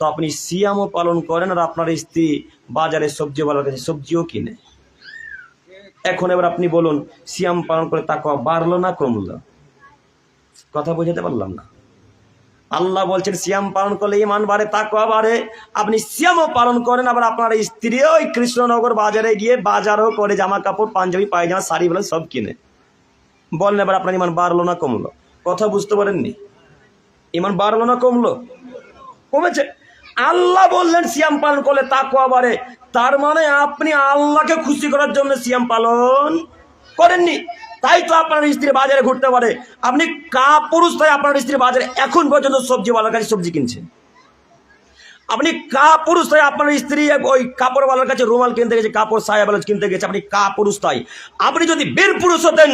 তো আপনি সিয়ামও পালন করেন আর আপনার স্ত্রী বাজারে সবজিওয়ালার কাছে সবজিও কিনে। এখন এবার আপনি বলুন, সিয়াম পালন করে তাকওয়া বাড়লো না কমলো? কথা বোঝাতে পারলাম না। আল্লাহ বলছেন, সিয়াম পালন করলে ইমান বাড়ে, তাকওয়া বাড়ে। আপনি সিয়ামও পালন করেন, আবার আপনার স্ত্রী ওই কৃষ্ণনগর বাজারে গিয়ে বাজারও করে জামা কাপড় পাঞ্জাবি, পায়জামা, শাড়ি বলে সব কিনে। বলেন এবার আপনার ইমান বাড়লো না কমলো? কথা বুঝতে পারেননি? ইমান বাড়লো না কমলো? কমেছে। আল্লাহ বললেন সিয়াম পালন করলে তাকওয়া বাড়ে। তার মানে আপনি আল্লাহকে খুশি করার জন্য সিয়াম পালন করেননি। তাই তো আপনার স্ত্রী বাজারে ঘুরতে পারে। আপনি কা পুরুষ তাই আপনার স্ত্রী বাজারে এখন পর্যন্ত সবজি সবজিওয়ালার কাছে সবজি কিনছেন। আপনি কা পুরুষ তাই আপনার স্ত্রী ওই কাপড়ওয়ালার কাছে রুমাল কিনতে গেছে, কাপড় সায়া ব্লাউজ কিনতে গেছে, আপনি কা পুরুষ তাই। আপনি যদি বীর পুরুষ হতেন,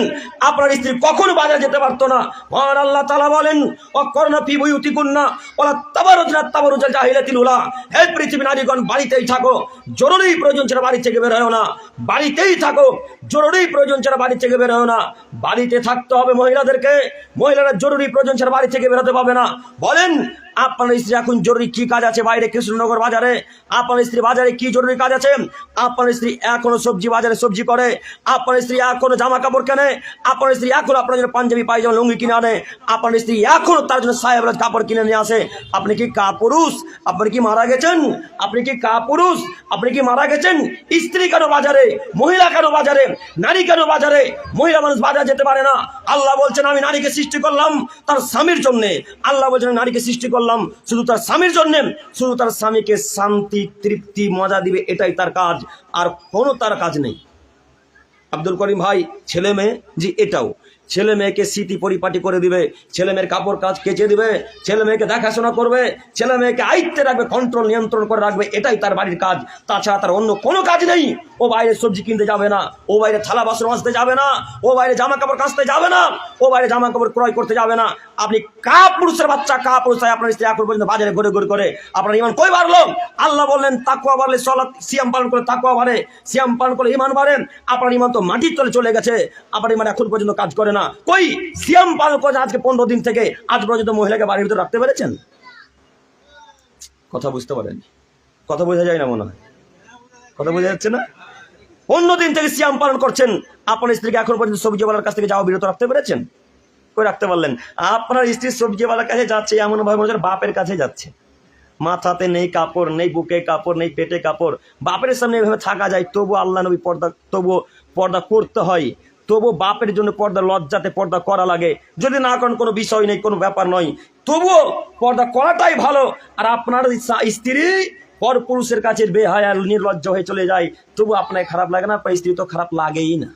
আপনার স্ত্রী কখনো বাজারে যেতে পারতো না। মহান আল্লাহ তালা বলেন ও করোনা পি বই উতিকুন না ওলা তাবারুজনা তাবারুজাল জাহিলাতিল উলা। হে পৃথিবী নারীগণ, বাড়িতেই থাকো, জরুরি প্রয়োজন ছাড়া বাড়ি থেকে বের হয় না। বাড়িতেই থাকো, জরুরি প্রয়োজন ছাড়া বাড়ি থেকে বের হয় না। বাড়িতে থাকতে হবে মহিলাদেরকে, মহিলারা জরুরি প্রয়োজন ছাড়া বাড়ি থেকে বেরোতে পাবে না। বলেন আপনার স্ত্রী এখন জরুরি কি কাজ আছে বাইরে কৃষ্ণনগর বাজারে? আপনার স্ত্রী বাজারে কি জরুরি কাজ আছে? আপনার স্ত্রী এখনও সবজি বাজারে সবজি করে? আপনার স্ত্রী এখনও জামা কাপড় কেনে? আপনার স্ত্রী এখনও আপনার জন্য পাঞ্জাবি, পায়জামা, লুঙ্গি কিনে আনে? আপনার স্ত্রী এখনও তার জন্য সাহেব কাপড় কিনে নিয়ে আসে? আপনি কি কা পুরুষ আপনি কি মারা গেছেন? আপনি কি কা পুরুষ আপনি কি মারা গেছেন? স্ত্রী কেন বাজারে? মহিলা কেন বাজারে? নারী কেন বাজারে? মহিলা মানুষ বাজার যেতে পারে না। আল্লাহ বলছেন, আমি নারীকে সৃষ্টি করলাম তার স্বামীর জন্যে। আল্লাহ বলছেন, নারীকে সৃষ্টি করলাম শুধু তার স্বামীর জন্যে, শুধু তার স্বামীকে শান্তি, তৃপ্তি, মজা দিবে, এটাই তার কাজ, আর কোনো তার কাজ নেই। আব্দুল করিম ভাই, ছেলে মেয়ে, জি, এটাও। ছেলে মেয়েকে স্মৃতি পরিপাটি করে দিবে, ছেলে মেয়ের কাপড় কাজ কেচে দিবে, ছেলে মেয়েকে দেখাশোনা করবে, ছেলে মেয়েকে আয়ত্তে রাখবে কন্ট্রোল নিয়ন্ত্রণ করে রাখবে, এটাই তার বাড়ির কাজ। তাছাড়া তার অন্য কোনো কাজ নেই। ও বাইরে সবজি কিনতে যাবে না, ও বাইরে থালা বাসন মাজতে যাবে না, ও বাইরে জামা কাপড় কাচতে যাবে না, ও বাইরে জামা কাপড় ক্রয় করতে যাবে না। আপনি কা পুরুষের বাচ্চা কা পুরুষ আপনার স্ত্রী এখন পর্যন্ত বাজারে ঘুরে ঘুরে করে আপনার ইমান কই বাড়লো? আল্লাহ বললেন তাকুয়া বাড়লে সলাৎ, সিয়াম পালন করে তাকুয়া বাড়ে। সিয়াম পালন করে ইমান বাড়েন আপনার ইমান তো মাটির তলে চলে গেছে। আপনার ইমান এখন পর্যন্ত কাজ করে না। কই? সিয়াম পালন করে আজকে পনেরো দিন থেকে। আজ পর্যন্ত মহিলাকে বাড়ির ভিতরে রাখতে পেরেছেন? কথা বুঝতে পারেন কথা বোঝা যায় না মনে হয়? কথা বোঝা যাচ্ছে না? অন্য দিন থেকে সিয়াম পালন করছেন। আপনার স্ত্রীকে এখন পর্যন্ত সবজিওয়ালার কাছ থেকে যাওয়া বিরত রাখতে পেরেছেন? কই রাখতে পারলেন। আপনার স্ত্রী সবজিওয়ালার কাছে যাচ্ছে এমন ভাবে মনে বাপের কাছে যাচ্ছে। মাথাতে নেই কাপড়, নেই বুকে কাপড়, নেই পেটে কাপড়। বাপের সামনে এভাবে থাকা যায়, তবু আল্লাহ নবী পর্দা, তবু পর্দা করতে হয়। তবু বাপের জন্য পর্দা লজ্জাতে পর্দা করা লাগে। যদি না করেন, কোনো বিষয় নেই, কোনো ব্যাপার নয়। তবুও পর্দা করাটাই ভালো। আর আপনার স্ত্রী পর পুরুষের কাছে বেহায়া, নির্লজ্জ হয়ে চলে যায়। তবু আপনার খারাপ লাগে না, আপনার স্ত্রী তো খারাপ লাগেই না।